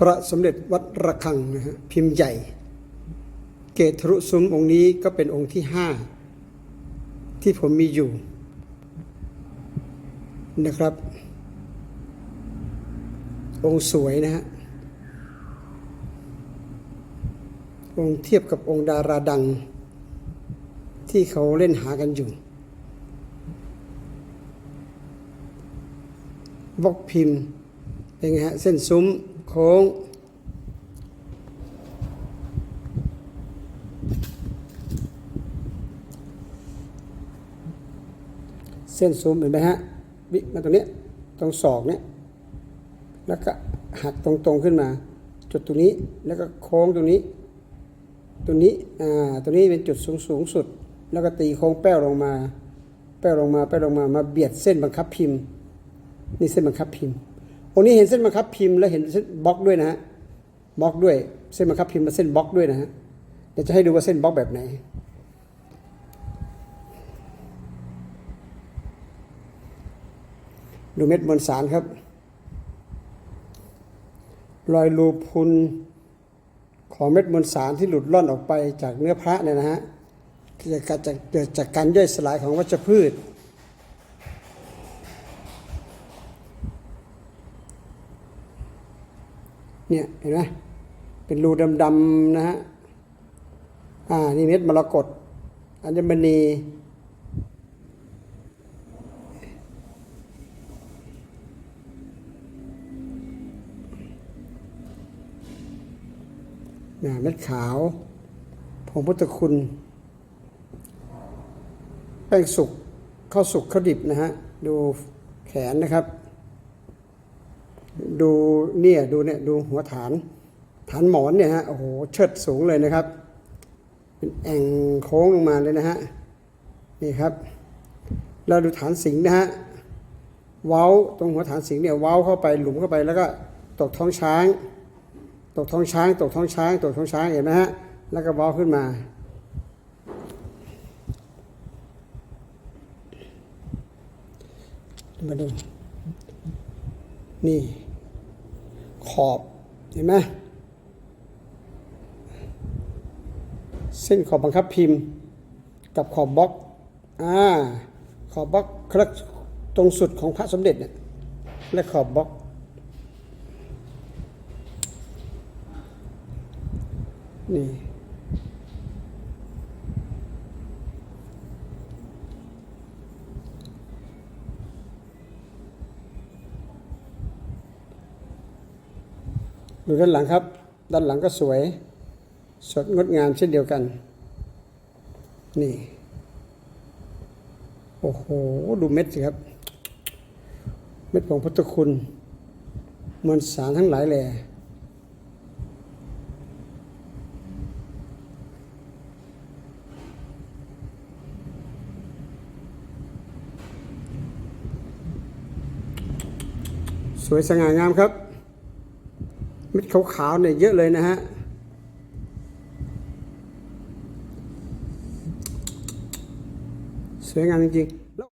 พระสมเด็จวัดระฆังนะฮะพิมพ์ใหญ่ เกตรุซุ้มองค์นี้ก็เป็นองค์ที่ห้าที่ผมมีอยู่นะครับ องค์สวยนะฮะองค์เทียบกับองค์ดาราดัง ที่เขาเล่นหากันอยู่บล็อกพิมพ์เป็นไงฮะเส้นซุ้ม โค้ง เส้นซุ้มเห็นไหมฮะบิมาตรงนี้ตรงศอกเนี้ยแล้วก็หักตรงๆขึ้นมา จุดตรงนี้แล้วก็โค้งตรงนี้ตรงนี้อ่าตรงนี้เป็นจุดสูงสูงสุด แล้วก็ตีโค้งแป้วลงมา แป้วลงมาแป้วลงมามาเบียดเส้นบังคับพิมพ์ นี่เส้นบังคับพิมพ์ องนี้เห็นเส้นบังคับพิมพ์แล้วเห็นเส้นบล็อกด้วยนะฮะบล็อกด้วยเส้นบังคับพิมพ์มาเส้นบล็อกด้วยนะฮะเดี๋ยวจะให้ดูว่าเส้นบล็อกแบบไหน ดูเม็ดมวลสารครับ รอยรูพุนของเม็ดมวลสารที่หลุดล่อนออกไปจากเนื้อพระเนี่ยนะฮะจะเกิดจากเกิดจากการย่อยสลายของวัชพืช เนี่ยเห็นไหมเป็นรูดำๆนะฮะอ่านี่เม็ดมรกตอัญมณีนะเม็ดขาว ผงพุทธคุณ แป้งสุกข้าวสุกข้าวดิบนะฮะ ดูแขนนะครับ ดูเนี่ยดูเนี่ยดูหัวฐาน ฐานหมอนเนี่ยฮะโอ้โหเชิดสูงเลยนะครับ เป็นแอ่งโค้งลงมาเลยนะฮะนี่ครับเราดูฐานสิงนะฮะเว้าตรงหัวฐานสิงเนี่ยเว้าเข้าไปหลุมเข้าไปแล้วก็ตกท้องช้าง ตกท้องช้าง ตกท้องช้าง ตกท้องช้างเห็นไหมฮะแล้วก็เว้าขึ้นมามาดูนี่ อบเห็นไหมเส้นขอบบังคับพิมพ์ กับขอบบล็อกอ่าขอบบล็อกครักตรงสุดของพระสมเด็จเนี่ยและขอบบล็อกนี่ ดูด้านหลังครับ ด้านหลังก็สวย สดงดงามเช่นเดียวกัน นี่ โอ้โห ดูเม็ดสิครับ เม็ดของพุทธคุณมวลสารทั้งหลายแหล่สวยสง่างามครับ ม็ดขาวๆเนี่ยเยอะเลยนะฮะสวยงามจริงๆ